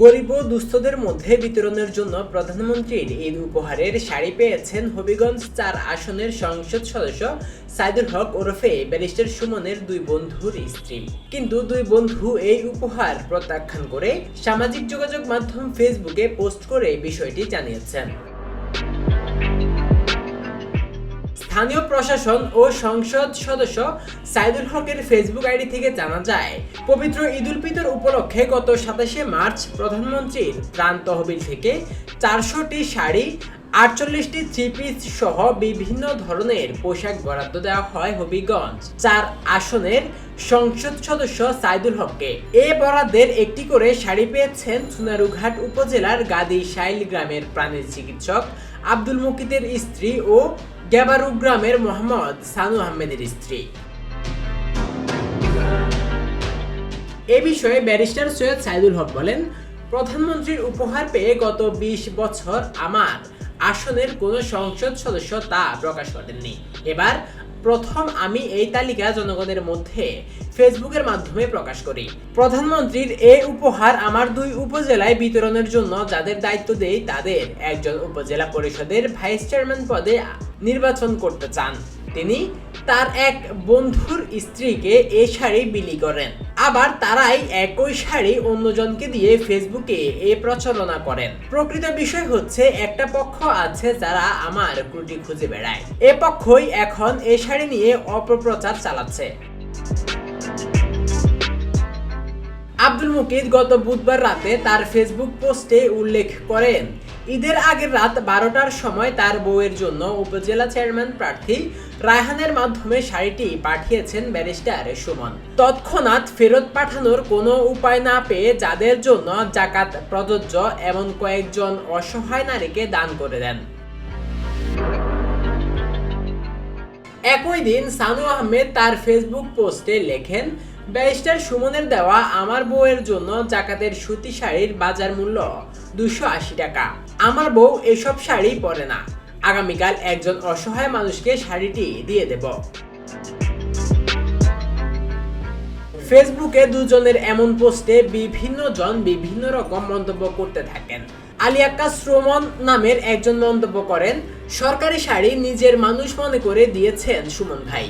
গরিব ও দুস্থদের মধ্যে বিতরণের জন্য প্রধানমন্ত্রীর ঈদ উপহারের শাড়ি পেয়েছেন হবিগঞ্জ চার আসনের সংসদ সদস্য সাইদুল হক ওরফে ব্যারিস্টার সুমনের দুই বন্ধুর স্ত্রী। কিন্তু দুই বন্ধু এই উপহার প্রত্যাখ্যান করে সামাজিক যোগাযোগ মাধ্যম ফেসবুকে পোস্ট করে বিষয়টি জানিয়েছেন। স্থানীয় প্রশাসন ও সংসদ সদস্য সাইদুল হকের ফেসবুক আইডি থেকে জানা যায়, পবিত্র ঈদুল ফিতর উপলক্ষে গত সাতাশে মার্চ প্রধানমন্ত্রীর ত্রাণ তহবিল থেকে চারশোটি শাড়ি, আটচল্লিশটি থ্রি পিস সহ বিভিন্ন ধরনের পোশাক বরাদ্দ দেওয়া হয় হবিগঞ্জ। চার আসনের সংসদ সদস্য সাইদুল হককে। এ বরাদ্দের একটি করে শাড়ি পেয়েছেন সোনারুঘাট উপজেলার গাদি শাইল গ্রামের প্রাণীর চিকিৎসক আব্দুল মুকিদের স্ত্রী ও গ্যাবারু গ্রামের মোহাম্মদ সানু আহমেদের স্ত্রী। এ বিষয়ে ব্যারিস্টার সৈয়দ সাইদুল হক বলেন, প্রধানমন্ত্রীর উপহার পেয়ে গত ২০ বছর আমার আসনের কোনো সংসদ সদস্য তা প্রকাশ করেননি। এবার প্রথম আমি এই তালিকা জনগণের মধ্যে ফেসবুকের মাধ্যমে প্রকাশ করি। প্রধানমন্ত্রীর এই উপহার আমার দুই উপজেলায় বিতরণের জন্য যাদের দায়িত্ব দেই তাদের একজন উপজেলা পরিষদের ভাইস চেয়ারম্যান পদে নির্বাচন করতে চান। তিনি তার এক বন্ধুর স্ত্রীকে এই শাড়ি বিলি করেন। আবার তারাই একই শাড়ি অন্যজনকে দিয়ে ফেসবুকে এ প্রচারণা করেন। প্রকৃত বিষয় হচ্ছে, একটা পক্ষ আছে যারা আমার ক্রুটি খুঁজে বেড়ায়। এ পক্ষই এখন এই শাড়ি নিয়ে অপপ্রচার চালাচ্ছে। আব্দুল মুকিদ গত বুধবার রাতে তার ফেসবুক পোস্টে উল্লেখ করেন, ঈদের আগের রাত বারোটার সময় তার বউয়ের জন্য উপজেলা চেয়ারম্যান প্রার্থী রায়হানের মাধ্যমে শাড়িটি পাঠিয়েছেন ব্যারিস্টার সুমন। তৎক্ষণাৎ ফেরত পাঠানোর কোনো উপায় না পেয়ে যাদের জন্য জাকাত প্রযোজ্য, এমন কয়েকজন অসহায় নারীকে দান করে দেন। একই দিন সানু আহমেদ তার ফেসবুক পোস্টে লেখেন ব্যারিস্টার সুমনের দেওয়া আমার বউয়ের জন্য জাকাতের সুতি শাড়ির বাজার মূল্য দুশো আশি টাকা। আমার বউ এসব শাড়ি পরে না। আগামীকাল একজন অসহায় মানুষকে শাড়িটি দিয়ে দেব। ফেসবুকে দুজনের এমন পোস্টে বিভিন্ন জন বিভিন্ন রকম মন্তব্য করতে থাকেন। আলিয়াক্কা শ্রমন নামের একজন মন্তব্য করেন, সরকারি শাড়ি নিজের মানুষ মনে করে দিয়েছেন সুমন ভাই।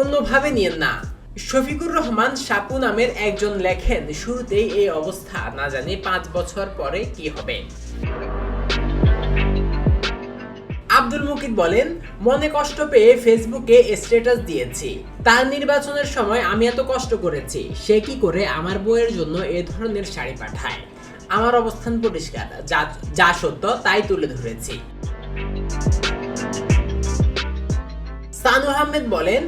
অন্যভাবে নিয়েন না। শফিকুর রহমান সাপু নামের একজন লেখেন, শুরুতেই এই অবস্থা, না জানি পাঁচ বছর পরে কি হবে। আব্দুল মুকিদ বলেন, মনে কষ্ট পেয়ে ফেসবুকে স্ট্যাটাস দিয়েছি। তার নির্বাচনের সময় আমি এত কষ্ট করেছি। সে কি করে আমার বইয়ের জন্য এ ধরনের শাড়ি পাঠায়? আমার অবস্থান পরিষ্কার। যা যা সত্য তাই তুলে ধরেছি। সানু আহমেদ বলেন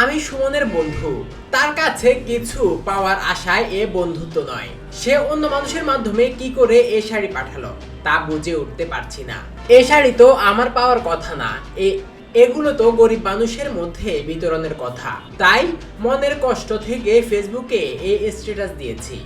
আমি সুমনের বন্ধু। তার কাছে কিছু পাওয়ার আশায় এ বন্ধুত্ব নয়। সে অন্য মানুষের মাধ্যমে কি করে এ শাড়ি পাঠালো, তা বুঝে উঠতে পারছি না। এ শাড়ি তো আমার পাওয়ার কথা না। এ, এগুলো তো গরিব মানুষের মধ্যে বিতরণের কথা। তাই মনের কষ্ট থেকে ফেসবুকে এই স্ট্যাটাস দিয়েছি।